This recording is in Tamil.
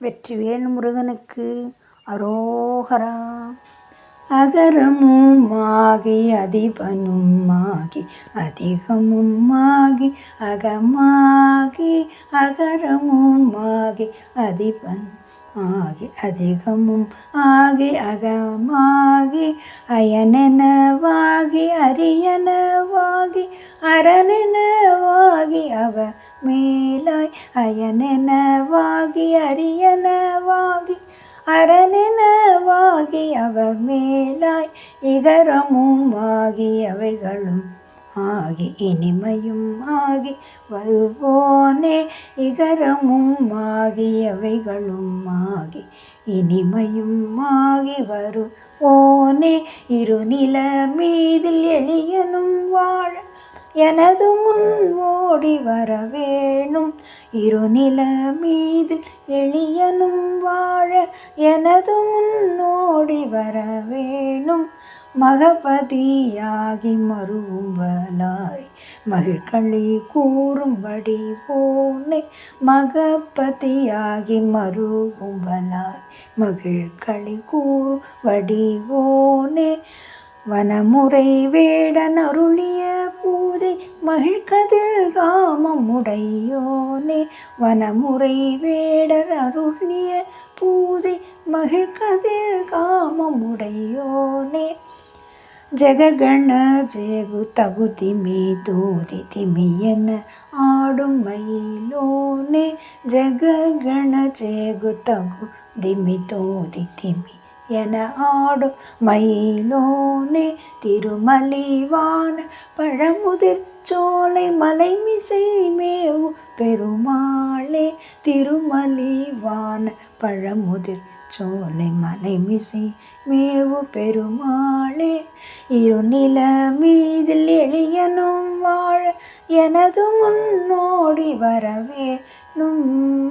வெற்றிவேல் முருகனுக்கு அரோகரா. அகரமும் ஆகி அதிபனும் ஆகி அதிகமும் ஆகி அகமாகி அகரமும் ஆகி அதிபன் ஆகி அதிகமும் ஆகி அகமாகி அயனெனவாகி அரியனவாகி அரணெனவாகி அவ மே மேலாய் அயனெனவாகி அரியனவாகி அரணெனவாகி அவர் மேலாய் இகரமும் ஆகி அவைகளும் ஆகி இனிமையும் ஆகி வருவோனே இகரமும் ஆகி அவைகளும் ஆகி இனிமையும் ஆகி வரு ஓனே இருநில மீதில் எளியனும் வாழ எனது முன்வோ ஓடி வர வேணும். இருநில மீது எளியனும் வாழ எனது முன் ஓடி வர வேணும். மகபதியாகி மருவும்பலாய் மகிழ்களி கூறும்படி போனே. மகபதியாகி மருவும்பலாய் மகிழ்களி கூறும்படி போனே. வனமுறை வேடன் அருளி பூதை மகிழ்கதில் காமம் உடையோனே வனமுறை வேடர் அருளிய பூதை மகிழ்கதில் காமம் உடையோனே ஜெககண ஜெகு தகுதி மீ தூதி திமியன ஆடும் மயிலோனே ஜெககண ஜெகு தகு திமி தோதி திமி என ஆடும் மயிலோனே திருமலிவான பழமுதிர் சோலை மலை மிசை மேவு பெருமாளே திருமலிவான பழமுதிர் சோலை மலை மிசை மேவு பெருமாளே இருநில மீதில் எளியனும் வாழ எனது முன்னோடி வரவேணும்.